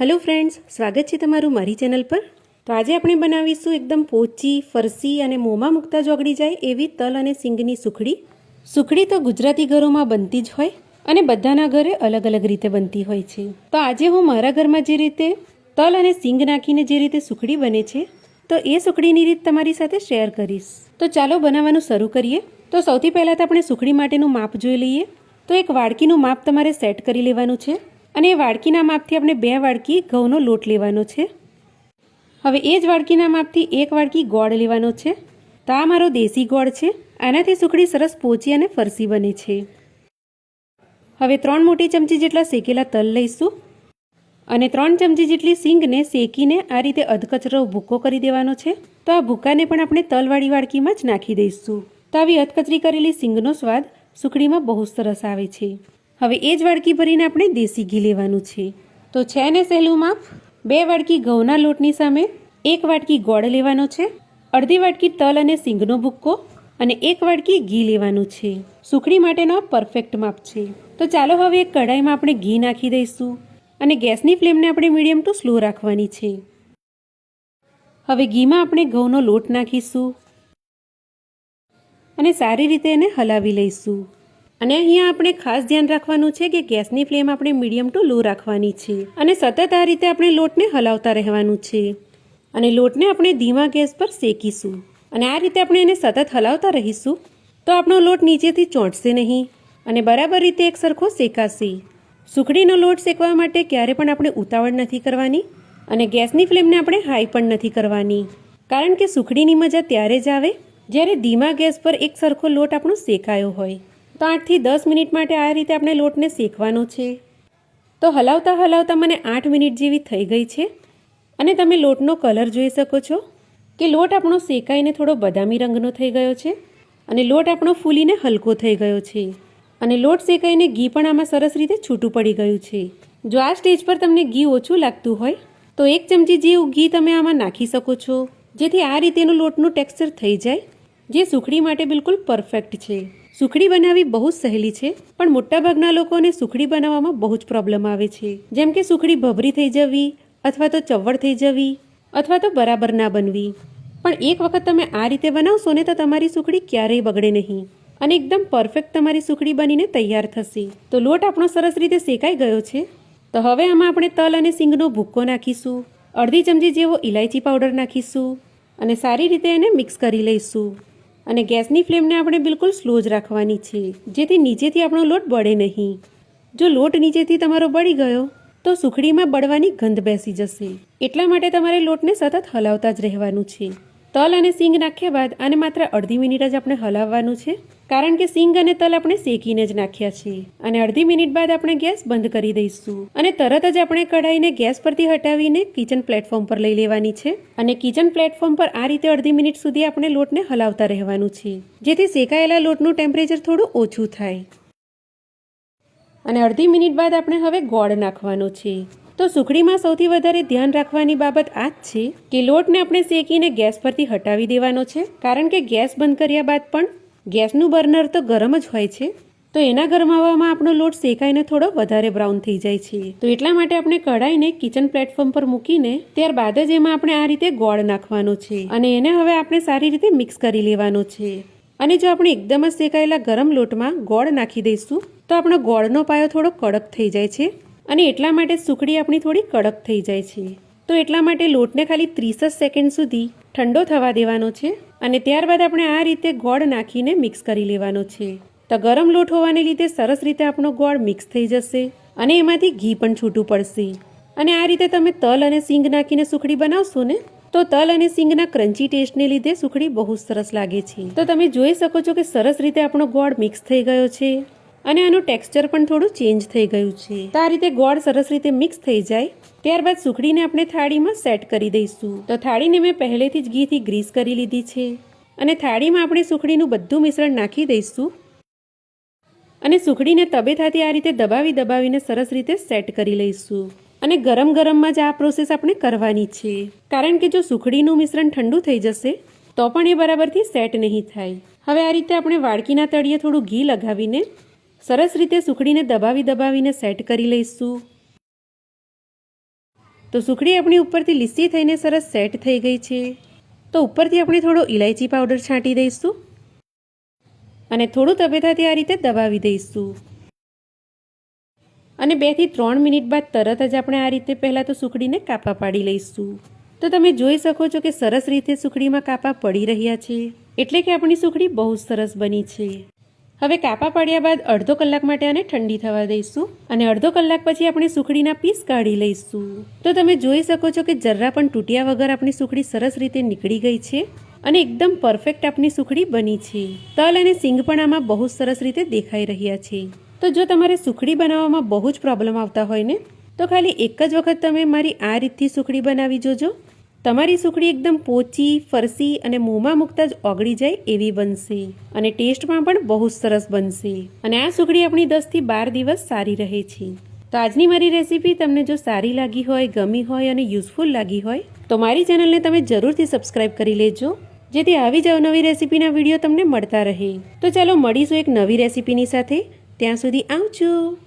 Hello friends સ્વાગત છે તમારું મારી ચેનલ પર. તો આજે આપણે બનાવીશું એકદમ પોચી, ફરસી અને મોંમાં મૂકતા જોગડી જાય એવી તલ અને સિંગની સુખડી. સુખડી તો ગુજરાતી ઘરોમાં બનતી જ હોય અને બધાના ઘરે અલગ અલગ રીતે બનતી હોય છે. તો આજે હું મારા ઘરમાં જે રીતે તલ અને સિંગ નાખીને જે રીતે સુખડી બને છે, તો એ સુખડીની રીત તમારી સાથે શેર કરીશ. તો ચાલો બનાવવાનું શરૂ કરીએ. તો સૌથી પહેલાં તો આપણે સુખડી માટેનું માપ જોઈ લઈએ. તો એક વાડકીનું માપ તમારે સેટ કરી લેવાનું છે. અને એ વાડકીના માપથી આપણે બે વાડકી ઘઉંનો લોટ લેવાનો છે. હવે એ જ વાડકીના માપથી એક વાડકી ગોળ લેવાનો છે. તો આ મારો દેશી ગોળ છે. આનાથી સુખડી સરસ પોચી અને ફરસી બને છે. હવે ત્રણ મોટી ચમચી જેટલા શેકેલા તલ લઈશું. અને ત્રણ ચમચી જેટલી સિંગને શેકીને આ રીતે અધકચરો ભૂકો કરી દેવાનો છે. તો આ ભૂકાને પણ આપણે તલવાળી વાડકીમાં જ નાખી દઈશું. તો આવી અધકચરી કરેલી સિંગનો સ્વાદ સુખડીમાં બહુ સરસ આવે છે. હવે એ જ વાડકી ભરીને આપણે દેશી ઘી લેવાનું છે. તો છે ને સહેલું માપ? બે વાડકી ઘઉંના લોટની સામે, એક વાટકી ગોળ લેવાનો છે, અડધી વાટકી તલ અને સિંગનો ભૂક્કો અને એક વાટકી ઘી લેવાનું છે. સુખડી માટેનો પરફેક્ટ માપ છે. તો ચાલો હવે એક કઢાઈમાં આપણે ઘી નાખી દઈશું અને ગેસની ફ્લેમને આપણે મીડિયમ ટુ સ્લો રાખવાની છે. હવે ઘીમાં આપણે ઘઉંનો લોટ નાખીશું અને સારી રીતે એને હલાવી લઈશું. અને અહીંયા આપણે ખાસ ધ્યાન રાખવાનું છે કે ગેસની ફ્લેમ આપણે મીડિયમ ટુ લો રાખવાની છે. અને સતત આ રીતે આપણે લોટને હલાવતા રહેવાનું છે. અને લોટને આપણે ધીમા ગેસ પર શેકીશું. અને આ રીતે આપણે એને સતત હલાવતા રહીશું, તો આપણો લોટ નીચેથી ચોંટશે નહીં. અને બરાબર રીતે એક સરખો શેકાશે. સુખડીનો લોટ શેકવા માટે ક્યારે પણ આપણે ઉતાવળ નથી કરવાની અને ગેસની ફ્લેમને આપણે હાઈ પણ નથી કરવાની. કારણ કે સુખડીની મજા ત્યારે જ આવે જ્યારે ધીમા ગેસ પર એક સરખો લોટ આપણો શેકાયો હોય. તો આઠથી દસ મિનિટ માટે આ રીતે આપણે લોટને શેકવાનો છે. તો હલાવતા હલાવતા મને આઠ મિનિટ જેવી થઈ ગઈ છે અને તમે લોટનો કલર જોઈ શકો છો કે લોટ આપણો શેકાઈને થોડો બદામી રંગનો થઈ ગયો છે અને લોટ આપણો ફૂલીને હલકો થઈ ગયો છે અને લોટ શેકાઈને ઘી પણ આમાં સરસ રીતે છૂટું પડી ગયું છે. જો આ સ્ટેજ પર તમને ઘી ઓછું લાગતું હોય, તો એક ચમચી જેવું ઘી તમે આમાં નાખી શકો છો, જેથી આ રીતેનું લોટનું ટેક્સચર થઈ જાય, જે સુખડી માટે બિલકુલ પરફેક્ટ છે. સુખડી બનાવવી બહુ જ સહેલી છે, પણ મોટાભાગના લોકોને સુખડી બનાવવામાં બહુ જ પ્રોબ્લેમ આવે છે. જેમ કે સુખડી ભભરી થઈ જવી, અથવા તો ચવડ થઈ જવી, અથવા તો બરાબર ના બનવી. પણ એક વખત તમે આ રીતે બનાવશો ને તો તમારી સુખડી ક્યારેય બગડે નહીં અને એકદમ પરફેક્ટ તમારી સુખડી બનીને તૈયાર થશે. તો લોટ આપણો સરસ રીતે શેકાઈ ગયો છે. તો હવે આમાં આપણે તલ અને સિંગનો ભૂક્કો નાખીશું, અડધી ચમચી જેવો ઇલાયચી પાવડર નાખીશું અને સારી રીતે એને મિક્સ કરી લઈશું. અને ગેસની ફ્લેમને આપણે બિલકુલ સ્લો જ રાખવાની છે, જેથી નીચેથી આપણો લોટ બળે નહીં. જો લોટ નીચેથી તમારો બળી ગયો, તો સુખડીમાં બળવાની ગંધ બેસી જશે. એટલા માટે તમારે લોટને સતત હલાવતા જ રહેવાનું છે. તલ અને સિંગ નાખ્યા બાદ આને માત્ર અડધી મિનિટ જ આપણે હલાવવાનું છે. કારણ કે સિંગ અને તલ આપણે શેકીને જ નાખ્યા છે અને અડધી મિનિટ બાદ આપણે ગેસ બંધ કરી દઈશું. અને તરત જ આપણે કઢાઈને ગેસ પરથી હટાવીને કિચન પ્લેટફોર્મ પર લઈ લેવાની છે. અને કિચન પ્લેટફોર્મ પર આ રીતે અડધી મિનિટ સુધી આપણે લોટને હલાવતા રહેવાનું છે. જેથી શેકાયેલા લોટનું ટેમ્પરેચર થોડું ઓછું થાય. અને અડધી મિનિટ બાદ આપણે હવે ગોળ નાખવાનો છે. તો સુખડીમાં સૌથી વધારે ધ્યાન રાખવાની બાબત આ જ છે કે લોટને આપણે શેકીને ગેસ પરથી હટાવી દેવાનો છે. કારણ કે ગેસ બંધ કર્યા બાદ પણ ગેસનું બર્નર તો ગરમ જ હોય છે. તો એના ગરમાવામાં આપણો લોટ શેકાઈને થોડો વધારે બ્રાઉન થઈ જાય છે. તો એટલા માટે આપણે કઢાઈને કિચન પ્લેટફોર્મ પર મૂકીને ત્યારબાદ જ એમાં આપણે આ રીતે ગોળ નાખવાનો છે. અને એને હવે આપણે સારી રીતે મિક્સ કરી લેવાનો છે. અને જો આપણે એકદમ જ શેકાયેલા ગરમ લોટમાં ગોળ નાખી દઈશું, તો આપણો ગોળનો પાયો થોડો કડક થઈ જાય છે. અને એટલા માટે સુખડી આપણી થોડી કડક થઈ જાય છે. તો એટલા માટે લોટને ખાલી ત્રીસ જ સેકન્ડ સુધી ઠંડો થવા દેવાનો છે અને ત્યારબાદ આપણે આ રીતે ગોળ નાખીને મિક્સ કરી લેવાનો છે. તો ગરમ લોટ હોવાને લીધે સરસ રીતે આપણો ગોળ મિક્સ થઈ જશે અને એમાંથી ઘી પણ છૂટું પડશે. અને આ રીતે તમે તલ અને સિંગ નાખીને સુખડી બનાવશો ને, તો તલ અને સિંગના ક્રન્ચી ટેસ્ટને લીધે સુખડી બહુ સરસ લાગે છે. તો તમે જોઈ શકો છો કે સરસ રીતે આપણો ગોળ મિક્સ થઈ ગયો છે. અને આનું ટેક્સચર પણ થોડું ચેન્જ થઈ ગયું છે. તો આ રીતે ગોળ સરસ રીતે મિક્સ થઈ જાય. ત્યારબાદ સુખડીને આપણે થાળીમાં સેટ કરી દઈશું. તો થાળીને મેં પહેલેથી જ ઘીથી ગ્રીસ કરી લીધી છે. અને થાળીમાં આપણે સુખડીનું બધું મિશ્રણ નાખી દઈશું. અને સુખડીને તબેથાથી આ રીતે દબાવી દબાવીને સરસ રીતે સેટ કરી લઈશું. અને ગરમ ગરમમાં જ આ પ્રોસેસ આપણે કરવાની છે. કારણ કે જો સુખડીનું મિશ્રણ ઠંડુ થઈ જશે, તો પણ એ બરાબરથી સેટ નહીં થાય. હવે આ રીતે આપણે વાડકીના તળિયે થોડું ઘી લગાવીને સરસ રીતે સુખડીને દબાવી દબાવીને સેટ કરી લઈશું. તો સુખડી આપણી ઉપરથી લીસી થઈને સરસ સેટ થઈ ગઈ છે. તો ઉપરથી આપણે થોડો ઇલાયચી પાવડર છાંટી દઈશું. અને થોડું તબેથાથી આ રીતે દબાવી દઈશું. અને બેથી ત્રણ મિનિટ બાદ તરત જ આપણે આ રીતે પહેલાં તો સુખડીને કાપા પાડી લઈશું. તો તમે જોઈ શકો છો કે સરસ રીતે સુખડીમાં કાપા પડી રહ્યા છે. એટલે કે આપણી સુખડી બહુ સરસ બની છે. હવે કાપા પાડ્યા બાદ અડધો કલાક માટે આને ઠંડી થવા દઈશું અને અડધો કલાક પછી આપણે સુખડીના પીસ કાઢી લઈશું. તો તમે જોઈ શકો છો કે જરા પણ તૂટ્યા વગર આપણી સુખડી સરસ રીતે નીકળી ગઈ છે અને એકદમ પરફેક્ટ આપણી સુખડી બની છે. તલ અને સિંગ પણ આમાં બહુ સરસ રીતે દેખાઈ રહ્યા છે. તો જો તમારે સુખડી બનાવવામાં બહુ જ પ્રોબ્લેમ આવતા હોય ને, તો ખાલી એક જ વખત તમે મારી આ રીતથી સુખડી બનાવી જોજો. તમારી સુખડી એકદમ પોચી, ફરસી અને મોંમાં મૂકતા જ ઓગળી જાય એવી બનશે. અને ટેસ્ટમાં પણ બહુ સરસ બનશે. અને આ સુખડી આપણી દસથી બાર દિવસ સારી રહે છે. તો આજની મારી રેસીપી તમને જો સારી લાગી હોય, ગમી હોય અને યુઝફુલ લાગી હોય, તો મારી ચેનલને તમે જરૂરથી સબસ્ક્રાઇબ કરી લેજો. જેથી આવી જ અવનવી રેસીપીના વીડિયો તમને મળતા રહે. તો ચાલો મળીશું એક નવી રેસીપીની સાથે. ત્યાં સુધી આવજો.